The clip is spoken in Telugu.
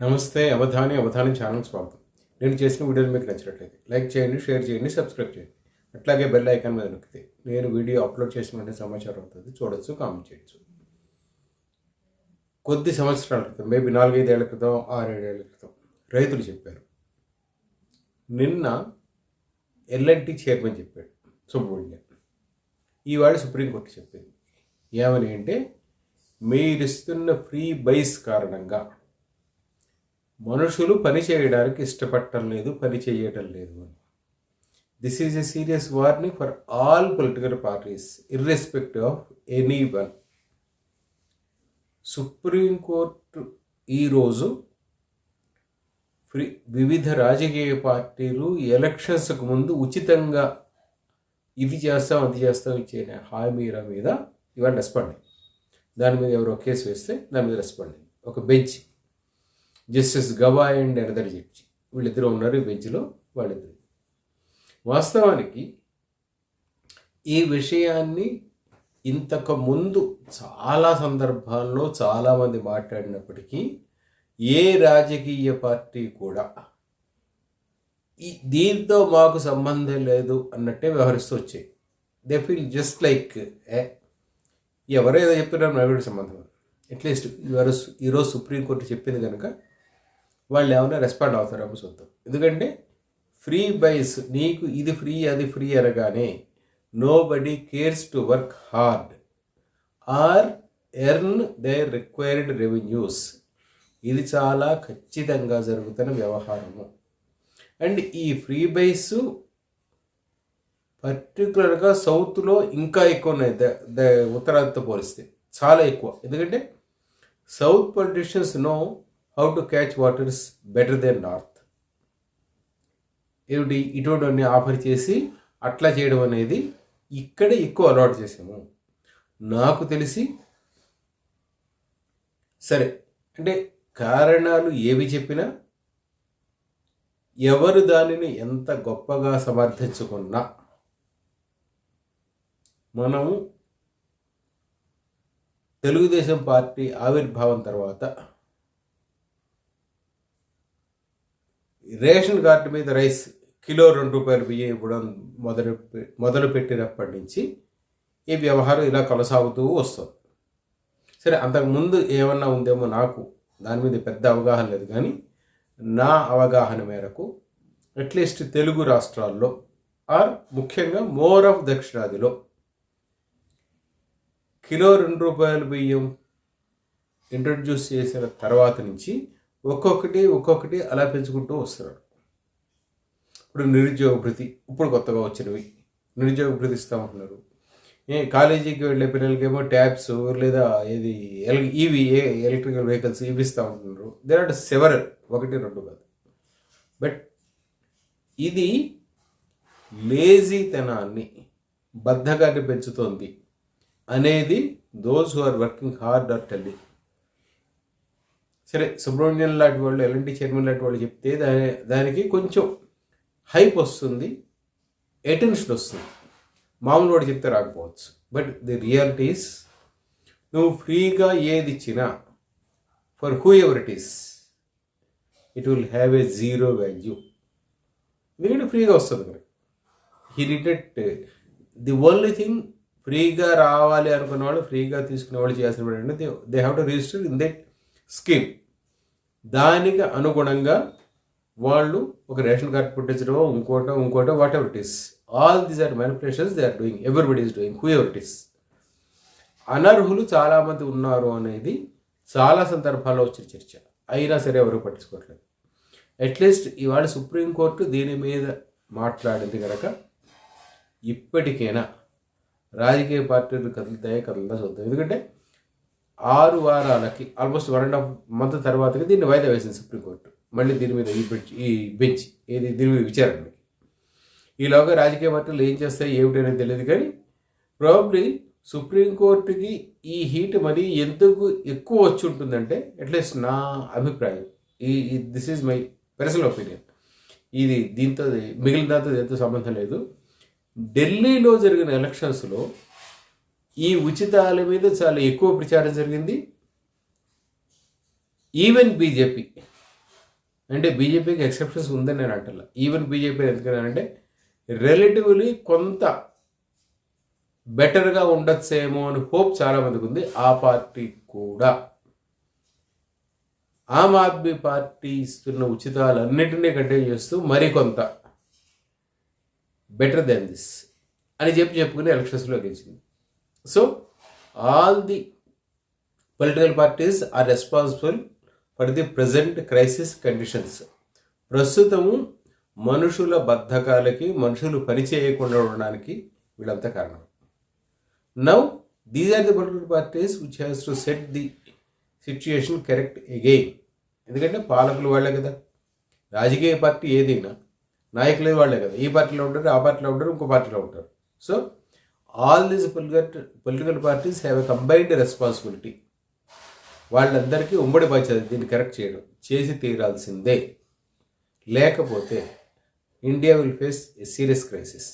నమస్తే అవధాని అవధాని ఛానల్ స్వాగతం. నేను చేసిన వీడియోలు మీకు నచ్చినట్లయితే లైక్ చేయండి షేర్ చేయండి సబ్స్క్రైబ్ చేయండి. అట్లాగే బెల్ ఐకాన్ మీద నొక్కితే నేను వీడియో అప్లోడ్ చేసిన వెంటనే సమాచారం అవుతుంది. చూడొచ్చు కామెంట్ చేయొచ్చు. కొద్ది సంవత్సరాల క్రితం మేబీ నాలుగైదేళ్ళ క్రితం ఆరేడేళ్ళ క్రితం రైతులు చెప్పారు. నిన్న ఎల్ఎన్టీ చైర్మన్ చెప్పాడు సుబ్రహ్మణ్యం ఈవాడు సుప్రీంకోర్టు చెప్పింది. ఏమని అంటే మీరిస్తున్న ఫ్రీ బైస్ కారణంగా మనుషులు పని చేయడానికి ఇష్టపడటం లేదు పని చేయటం లేదు అని. This is a serious warning for all political parties irrespective of any one supreme court ఈరోజు ఫ్రీ వివిధ రాజకీయ పార్టీలు ఎలక్షన్స్కు ముందు ఉచితంగా ఇది చేస్తాం అది చేస్తాం ఇచ్చే హామీల మీద ఇవాళ రెస్పాండ్ దాని మీద ఎవరో కేసు వేస్తే దాని మీద రెస్పాండ్ ఒక bench justice Gavai and another judge. వీళ్ళిద్దరూ ఉన్నారు ఈ బెంచ్లో వాళ్ళిద్దరు. వాస్తవానికి ఈ విషయాన్ని ఇంతకు ముందు చాలా సందర్భాల్లో చాలామంది మాట్లాడినప్పటికీ ఏ రాజకీయ పార్టీ కూడా ఈ దీంతో మాకు సంబంధం లేదు అన్నట్టే వ్యవహరిస్తూ వచ్చాయి. దే ఫీల్ జస్ట్ లైక్ ఎవరో ఏదో చెప్తున్నారు నలుగురికి సంబంధం అట్లీస్ట్ ఈరోజు ఈరోజు సుప్రీంకోర్టు చెప్పింది కనుక వాళ్ళు ఏమైనా రెస్పాండ్ అవుతారేమో చూద్దాం. ఎందుకంటే ఫ్రీ బైస్ నీకు ఇది ఫ్రీ అది ఫ్రీ అనగానే nobody cares to work hard or earn their required revenues ఇది చాలా ఖచ్చితంగా జరుగుతున్న వ్యవహారము. అండ్ ఈ ఫ్రీ బైస్ పర్టికులర్గా సౌత్లో ఇంకా ఎక్కువ ఉన్నాయి. ద ద ఉత్తరాదితో పోలిస్తే చాలా ఎక్కువ. ఎందుకంటే south politicians know how to catch waters better than north ఏమిటి? ఇటువంటి ఆఫర్ చేసి అట్లా చేయడం అనేది ఇక్కడ ఎక్కువ అలవాటు చేసాము. నాకు తెలిసి సరే అంటే కారణాలు ఏవి చెప్పినా ఎవరు దానిని ఎంత గొప్పగా సమర్థించుకున్నా మనము తెలుగుదేశం పార్టీ ఆవిర్భావం తర్వాత రేషన్ కార్డు మీద రైస్ కిలో రెండు రూపాయలు బియ్యం ఇవ్వడం మొదలు మొదలు పెట్టినప్పటి నుంచి ఈ వ్యవహారం ఇలా కొనసాగుతూ వస్తుంది. సరే అంతకుముందు ఏమన్నా ఉందేమో నాకు దాని మీద పెద్ద అవగాహన లేదు కానీ నా అవగాహన మేరకు అట్లీస్ట్ తెలుగు రాష్ట్రాల్లో ఆర్ ముఖ్యంగా మోర్ ఆఫ్ దక్షిణాదిలో కిలో రెండు రూపాయల బియ్యం ఇంట్రడ్యూస్ చేసిన తర్వాత నుంచి ఒక్కొక్కటి ఒక్కొక్కటి అలా పెంచుకుంటూ వస్తున్నారు ఇప్పుడు నిరుద్యోగ భృతి ఇప్పుడు కొత్తగా వచ్చినవి. నిరుద్యోగ భృతి ఇస్తామంటున్నారు ఏ కాలేజీకి వెళ్ళే పిల్లలకేమో ట్యాబ్స్ లేదా ఏది ఎల్ ఈవీ ఎలక్ట్రికల్ వెహికల్స్ ఇవి ఇస్తా ఉంటున్నారు. దేర్ ఆర్ సెవరల్ ఒకటి రెండు కాదు. బట్ ఇది లేజీతనాన్ని బద్ధకాన్ని పెంచుతోంది అనేది those who are working hard are telling సరే సుబ్రహ్మణ్యం లాంటి వాళ్ళు ఎలాంటి చైర్మన్ లాంటి వాళ్ళు చెప్తే దాని దానికి కొంచెం హైప్ వస్తుంది అటెన్షన్ వస్తుంది. మామూలు వాడు చెప్తే రాకపోవచ్చు. బట్ ది రియాలిటీస్ నువ్వు ఫ్రీగా ఏది ఇచ్చినా for whoever it is it will have a zero value. ఎందుకంటే ఫ్రీగా వస్తుంది మరి. He reiterated the only thing ఫ్రీగా రావాలి అనుకున్న వాళ్ళు ఫ్రీగా తీసుకునే వాళ్ళు చేయాల్సిన they have to register in that scheme. దానికి అనుగుణంగా వాళ్ళు ఒక రేషన్ కార్డ్ పుట్టించడమో ఇంకోటో ఇంకోటో whatever it is all these are manipulations they are doing everybody is doing whoever it is అనర్హులు చాలామంది ఉన్నారు అనేది చాలా సందర్భాల్లో వచ్చిన చర్చ. అయినా సరే ఎవరు పట్టించుకోవట్లేదు. అట్లీస్ట్ ఇవాళ సుప్రీంకోర్టు దీని మీద మాట్లాడింది కనుక ఇప్పటికైనా రాజకీయ పార్టీలు కదులుతాయి కదులుతా చూద్దాం. ఎందుకంటే ఆరు వారాలకి almost one and half month తర్వాతకి దీన్ని వాయిదా వేసింది సుప్రీంకోర్టు. మళ్ళీ దీని మీద ఈ బెంచ్ ఈ బెంచ్ ఏది దీని మీద విచారణ ఈలోగా రాజకీయ పార్టీలు ఏం చేస్తాయి ఏమిటనేది తెలియదు కానీ ప్రాబ్లీ సుప్రీంకోర్టుకి ఈ హీట్ మరి ఎందుకు ఎక్కువ వచ్చి ఉంటుందంటే అట్లీస్ట్ నా అభిప్రాయం. ఈ this is my personal opinion ఇది దీంతో మిగిలిన దాంతో ఎంతో సంబంధం లేదు. ఢిల్లీలో జరిగిన ఎలక్షన్స్లో ఈ ఉచితాల మీద చాలా ఎక్కువ ప్రచారం జరిగింది. ఈవెన్ బీజేపీ అంటే బీజేపీకి ఎక్సెప్షన్స్ ఉందని నేను అంటలా. ఈవెన్ బీజేపీ ఎందుకనంటే రిలేటివ్లీ కొంత బెటర్గా ఉండొచ్చేమో అని హోప్ చాలా మందికి ఉంది. ఆ పార్టీ కూడా. ఆమ్ ఆద్మీ పార్టీ ఇస్తున్న ఉచితాలన్నిటినీ కంటిన్యూ చేస్తూ మరికొంత బెటర్ దెన్ దిస్ అని చెప్పి చెప్పుకుని ఎలక్షన్స్లో గెలిచింది. So all the political parties are responsible for the present crisis conditions ప్రస్తుతము మనుషుల బద్ధకాలకి మనుషులు పని చేయకుండా ఉండడానికి వీళ్ళంతా కారణం. Now these are the political parties which has to set the situation correct again ఎందుకంటే పాలకులు వాళ్ళే కదా. రాజకీయ పార్టీ ఏదైనా నాయకులే వాళ్ళే కదా. ఈ పార్టీలో ఉంటారు ఆ పార్టీలో ఉంటారు ఇంకో పార్టీలో ఉంటారు. So all these political political parties have a combined responsibility వాళ్ళందరికీ ఉమ్మడి బాధ్యత దీన్ని కరెక్ట్ చేయడం చేసి తీరాల్సిందే. లేకపోతే India will face a serious crisis